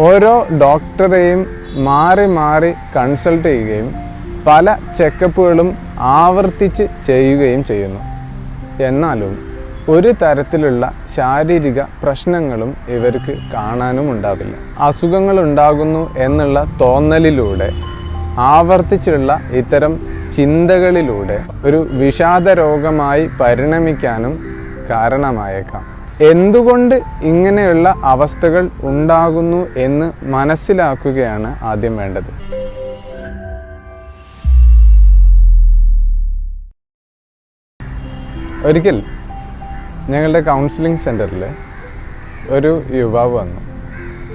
ഓരോ ഡോക്ടറെയും മാറി മാറി കൺസൾട്ട് ചെയ്യുകയും പല ചെക്കപ്പുകളും ആവർത്തിച്ച് ചെയ്യുകയും ചെയ്യുന്നു. എന്നാലും ഒരു തരത്തിലുള്ള ശാരീരിക പ്രശ്നങ്ങളും ഇവർക്ക് കാണാനും ഉണ്ടാവില്ല. അസുഖങ്ങൾ ഉണ്ടാകുന്നു എന്നുള്ള തോന്നലിലൂടെ ആവർത്തിച്ചുള്ള ഇത്തരം ചിന്തകളിലൂടെ ഒരു വിഷാദ രോഗമായി പരിണമിക്കാനും കാരണമായേക്കാം. എന്തുകൊണ്ട് ഇങ്ങനെയുള്ള അവസ്ഥകൾ ഉണ്ടാകുന്നു എന്ന് മനസ്സിലാക്കുകയാണ് ആദ്യം വേണ്ടത്. ഒരിക്കൽ ഞങ്ങളുടെ കൗൺസിലിംഗ് സെന്ററിൽ ഒരു യുവാവ് വന്നു.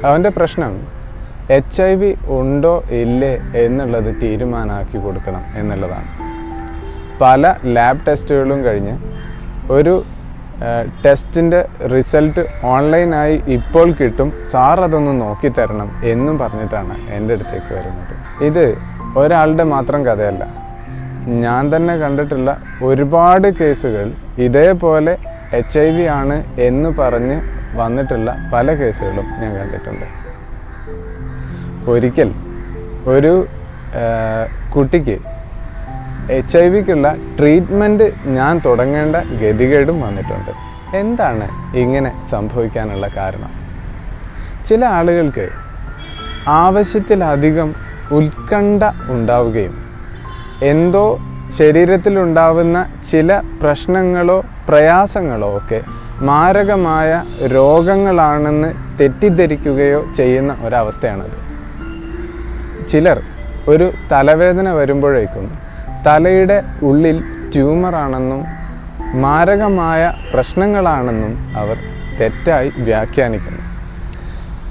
അവന്റെ പ്രശ്നം എച്ച് ഐ വി ഉണ്ടോ ഇല്ലേ എന്നുള്ളത് തീരുമാനമാക്കി കൊടുക്കണം എന്നുള്ളതാണ്. പല ലാബ് ടെസ്റ്റുകളും കഴിഞ്ഞ് ഒരു ടെസ്റ്റിന്റെ റിസൾട്ട് ഓൺലൈനായി ഇപ്പോൾ കിട്ടും. സാർ അതൊന്ന് നോക്കി തരണം എന്നും പറഞ്ഞിട്ടാണ് എന്റെ അടുത്തേക്ക് വരുന്നത്. ഇത് ഒരാളുടെ മാത്രം കഥയല്ല. ഞാൻ തന്നെ കണ്ടിട്ടുള്ള ഒരുപാട് കേസുകൾ ഇതേപോലെ എച്ച് ഐ വി ആണ് എന്ന് പറഞ്ഞ് വന്നിട്ടുള്ള പല കേസുകളും ഞാൻ കണ്ടിട്ടുണ്ട്. ഒരിക്കൽ ഒരു കുട്ടിക്ക് എച്ച് ഐ വിക്കുള്ള ട്രീറ്റ്മെന്റ് ഞാൻ തുടങ്ങേണ്ട ഗതികേടും വന്നിട്ടുണ്ട്. എന്താണ് ഇങ്ങനെ സംഭവിക്കാനുള്ള കാരണം? ചില ആളുകൾക്ക് ആവശ്യത്തിലധികം ഉത്കണ്ഠ ഉണ്ടാവുകയും എന്തോ ശരീരത്തിലുണ്ടാവുന്ന ചില പ്രശ്നങ്ങളോ പ്രയാസങ്ങളോ ഒക്കെ മാരകമായ രോഗങ്ങളാണെന്ന് തെറ്റിദ്ധരിക്കുകയോ ചെയ്യുന്ന ഒരവസ്ഥയാണത്. ചിലർ ഒരു തലവേദന വരുമ്പോഴേക്കും തലയുടെ ഉള്ളിൽ ട്യൂമറാണെന്നും മാരകമായ പ്രശ്നങ്ങളാണെന്നും അവർ തെറ്റായി വ്യാഖ്യാനിക്കുന്നു.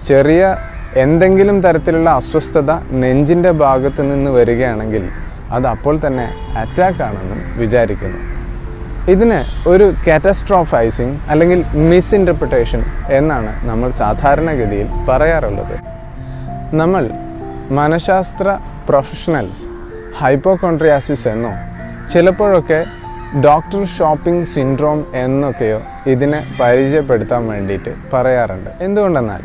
ചെറിയ എന്തെങ്കിലും തരത്തിലുള്ള അസ്വസ്ഥത നെഞ്ചിന്റെ ഭാഗത്ത് നിന്ന് വരികയാണെങ്കിൽ അത് അപ്പോൾ തന്നെ അറ്റാക്ക് ആണെന്നും വിചാരിക്കുന്നു. ഇതിന് ഒരു കാറ്റസ്ട്രോഫൈസിങ് അല്ലെങ്കിൽ മിസ്ഇന്റർപ്രിട്ടേഷൻ എന്നാണ് നമ്മൾ സാധാരണഗതിയിൽ പറയാറുള്ളത്. നമ്മൾ മനഃശാസ്ത്ര പ്രൊഫഷണൽസ് ഹൈപ്പോകോൺട്രിയാസിസ് എന്നോ ചിലപ്പോഴൊക്കെ ഡോക്ടർ ഷോപ്പിംഗ് സിൻഡ്രോം എന്നൊക്കെയോ ഇതിനെ പരിചയപ്പെടുത്താൻ വേണ്ടിയിട്ട് പറയാറുണ്ട്. എന്തുകൊണ്ടെന്നാൽ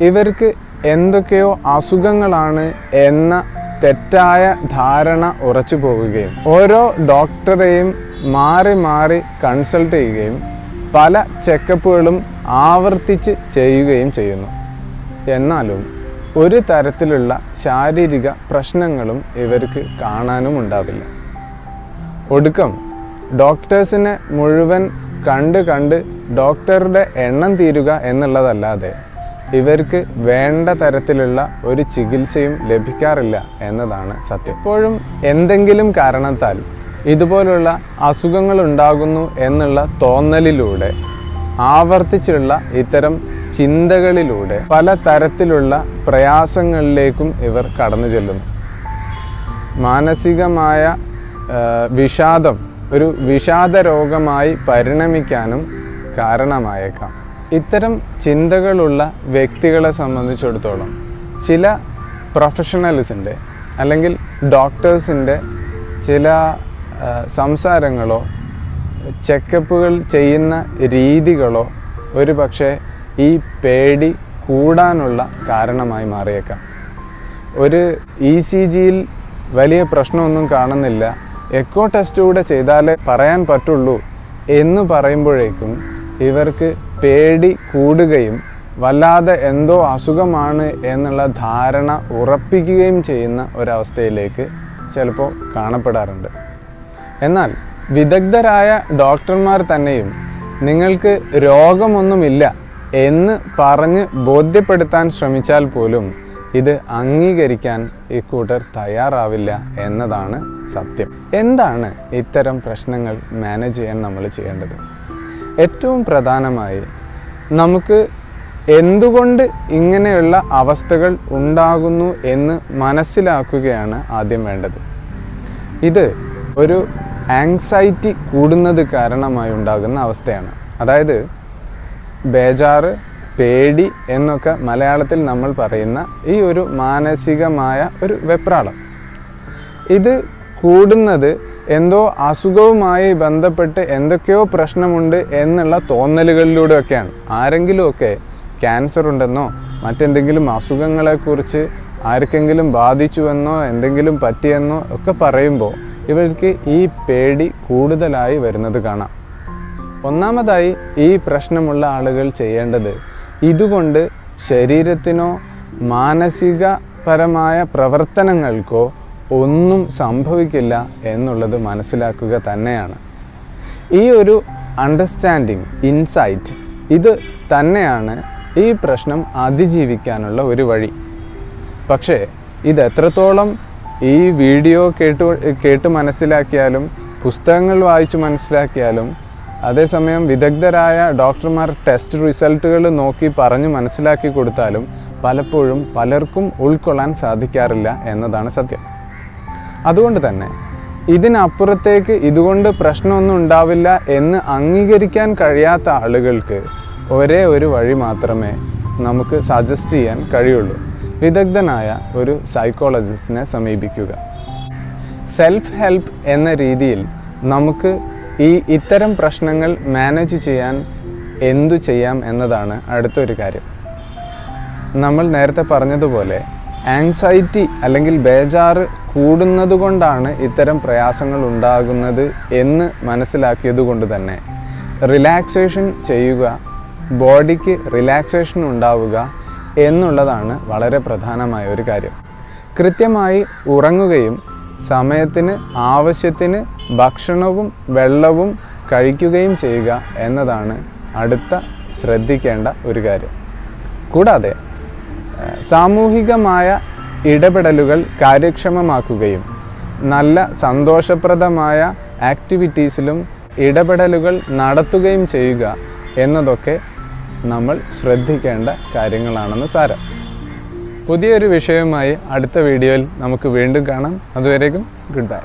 ഇവർക്ക് എന്തൊക്കെയോ അസുഖങ്ങളാണ് എന്ന തെറ്റായ ധാരണ ഉറച്ചു പോവുകയും ഓരോ ഡോക്ടറെയും മാറി മാറി കൺസൾട്ട് ചെയ്യുകയും പല ചെക്കപ്പുകളും ആവർത്തിച്ച് ചെയ്യുകയും ചെയ്യുന്നു. എന്നാലും ഒരു തരത്തിലുള്ള ശാരീരിക പ്രശ്നങ്ങളും ഇവർക്ക് കാണാനും ഉണ്ടാവില്ല. ഒടുക്കം ഡോക്ടേഴ്സിനെ മുഴുവൻ കണ്ട് കണ്ട് ഡോക്ടറുടെ എണ്ണം തീരുക എന്നുള്ളതല്ലാതെ ഇവർക്ക് വേണ്ട തരത്തിലുള്ള ഒരു ചികിത്സയും ലഭിക്കാറില്ല എന്നതാണ് സത്യം. ഇപ്പോഴും എന്തെങ്കിലും കാരണത്താൽ ഇതുപോലുള്ള അസുഖങ്ങൾ ഉണ്ടാകുന്നു എന്നുള്ള തോന്നലിലൂടെ ആവർത്തിച്ചുള്ള ഇത്തരം ചിന്തകളിലൂടെ പല തരത്തിലുള്ള പ്രയാസങ്ങളിലേക്കും ഇവർ കടന്നു ചെല്ലുന്നു. മാനസികമായ വിഷാദം ഒരു വിഷാദ രോഗമായി പരിണമിക്കാനും കാരണമായേക്കാം. ഇത്തരം ചിന്തകളുള്ള വ്യക്തികളെ സംബന്ധിച്ചിടത്തോളം ചില പ്രൊഫഷണൽസിന്റെ അല്ലെങ്കിൽ ഡോക്ടേഴ്സിന്റെ ചില സംസാരങ്ങളോ ചെക്കപ്പുകൾ ചെയ്യുന്ന രീതികളോ ഒരു പക്ഷേ ഈ പേടി കൂടാനുള്ള കാരണമായി മാറിയേക്കാം. ഒരു ഇ സി ജിയിൽ വലിയ പ്രശ്നമൊന്നും കാണുന്നില്ല. എക്കോ ടെസ്റ്റ് കൂടെ ചെയ്താലേ പറയാൻ പറ്റുള്ളൂ എന്ന് പറയുമ്പോഴേക്കും ഇവർക്ക് പേടി കൂടുകയും വല്ലാതെ എന്തോ അസുഖമാണ് എന്നുള്ള ധാരണ ഉറപ്പിക്കുകയും ചെയ്യുന്ന ഒരവസ്ഥയിലേക്ക് ചിലപ്പോൾ കാണപ്പെടാറുണ്ട്. എന്നാൽ വിദഗ്ധരായ ഡോക്ടർമാർ തന്നെയും നിങ്ങൾക്ക് രോഗമൊന്നുമില്ല എന്ന് പറഞ്ഞ് ബോധ്യപ്പെടുത്താൻ ശ്രമിച്ചാൽ പോലും ഇത് അംഗീകരിക്കാൻ ഇക്കൂട്ടർ തയ്യാറാവില്ല എന്നതാണ് സത്യം. എന്താണ് ഇത്തരം പ്രശ്നങ്ങൾ മാനേജ് ചെയ്യാൻ നമ്മൾ ചെയ്യേണ്ടത്? ഏറ്റവും പ്രധാനമായി നമുക്ക് എന്തുകൊണ്ട് ഇങ്ങനെയുള്ള അവസ്ഥകൾ ഉണ്ടാകുന്നു എന്ന് മനസ്സിലാക്കുകയാണ് ആദ്യം വേണ്ടത്. ഇത് ഒരു ആങ്സൈറ്റി കൂടുന്നത് കാരണമായി ഉണ്ടാകുന്ന അവസ്ഥയാണ്. അതായത് ബേജാറ് പേടി എന്നൊക്കെ മലയാളത്തിൽ നമ്മൾ പറയുന്ന ഈ ഒരു മാനസികമായ ഒരു വെപ്രാളം. ഇത് കൂടുന്നത് എന്തോ അസുഖവുമായി ബന്ധപ്പെട്ട് എന്തൊക്കെയോ പ്രശ്നമുണ്ട് എന്നുള്ള തോന്നലുകളിലൂടെയൊക്കെയാണ്. ആരെങ്കിലുമൊക്കെ ക്യാൻസർ ഉണ്ടെന്നോ മറ്റെന്തെങ്കിലും അസുഖങ്ങളെക്കുറിച്ച് ആർക്കെങ്കിലും ബാധിച്ചുവെന്നോ എന്തെങ്കിലും പറ്റിയെന്നോ ഒക്കെ പറയുമ്പോൾ ഇവർക്ക് ഈ പേടി കൂടുതലായി വരുന്നത് കാണാം. ഒന്നാമതായി ഈ പ്രശ്നമുള്ള ആളുകൾ ചെയ്യേണ്ടത് ഇതുകൊണ്ട് ശരീരത്തിനോ മാനസികപരമായ പ്രവർത്തനങ്ങൾക്കോ ഒന്നും സംഭവിക്കില്ല എന്നുള്ളത് മനസ്സിലാക്കുക തന്നെയാണ്. ഈ ഒരു അണ്ടർസ്റ്റാൻഡിങ് ഇൻസൈറ്റ് ഇത് തന്നെയാണ് ഈ പ്രശ്നം അതിജീവിക്കാനുള്ള ഒരു വഴി. പക്ഷേ ഇത് എത്രത്തോളം ഈ വീഡിയോ കേട്ട് കേട്ട് മനസ്സിലാക്കിയാലും പുസ്തകങ്ങൾ വായിച്ച് മനസ്സിലാക്കിയാലും അതേസമയം വിദഗ്ധരായ ഡോക്ടർമാർ ടെസ്റ്റ് റിസൾട്ടുകൾ നോക്കി പറഞ്ഞു മനസ്സിലാക്കി കൊടുത്താലും പലപ്പോഴും പലർക്കും ഉൾക്കൊള്ളാൻ സാധിക്കാറില്ല എന്നതാണ് സത്യം. അതുകൊണ്ട് തന്നെ ഇതിനപ്പുറത്തേക്ക് ഇതുകൊണ്ട് പ്രശ്നമൊന്നും ഉണ്ടാവില്ല എന്ന് അംഗീകരിക്കാൻ കഴിയാത്ത ആളുകൾക്ക് ഒരേ ഒരു വഴി മാത്രമേ നമുക്ക് സജസ്റ്റ് ചെയ്യാൻ കഴിയുള്ളൂ. വിദഗ്ധനായ ഒരു സൈക്കോളജിസ്റ്റിനെ സമീപിക്കുക. സെൽഫ് ഹെൽപ്പ് എന്ന രീതിയിൽ നമുക്ക് ഈ ഇത്തരം പ്രശ്നങ്ങൾ മാനേജ് ചെയ്യാൻ എന്തു ചെയ്യാം എന്നതാണ് അടുത്തൊരു കാര്യം. നമ്മൾ നേരത്തെ പറഞ്ഞതുപോലെ ആങ്സൈറ്റി അല്ലെങ്കിൽ ബേജാറ് കൂടുന്നതുകൊണ്ടാണ് ഇത്തരം പ്രയാസങ്ങൾ ഉണ്ടാകുന്നത് എന്ന് മനസ്സിലാക്കിയതുകൊണ്ട് തന്നെ റിലാക്സേഷൻ ചെയ്യുക ബോഡിക്ക് റിലാക്സേഷൻ ഉണ്ടാവുക എന്നുള്ളതാണ് വളരെ പ്രധാനമായ ഒരു കാര്യം. കൃത്യമായി ഉറങ്ങുകയും സമയത്തിന് ആവശ്യത്തിന് ഭക്ഷണവും വെള്ളവും കഴിക്കുകയും ചെയ്യുക എന്നതാണ് അടുത്ത ശ്രദ്ധിക്കേണ്ട ഒരു കാര്യം. കൂടാതെ സാമൂഹികമായ ഇടപെടലുകൾ കാര്യക്ഷമമാക്കുകയും നല്ല സന്തോഷപ്രദമായ ആക്ടിവിറ്റീസിലും ഇടപെടലുകൾ നടത്തുകയും ചെയ്യുക എന്നതൊക്കെ നമ്മൾ ശ്രദ്ധിക്കേണ്ട കാര്യങ്ങളാണെന്ന് സാരം. പുതിയൊരു വിഷയവുമായി അടുത്ത വീഡിയോയിൽ നമുക്ക് വീണ്ടും കാണാം. അതുവരേക്കും ഗുഡ് ബൈ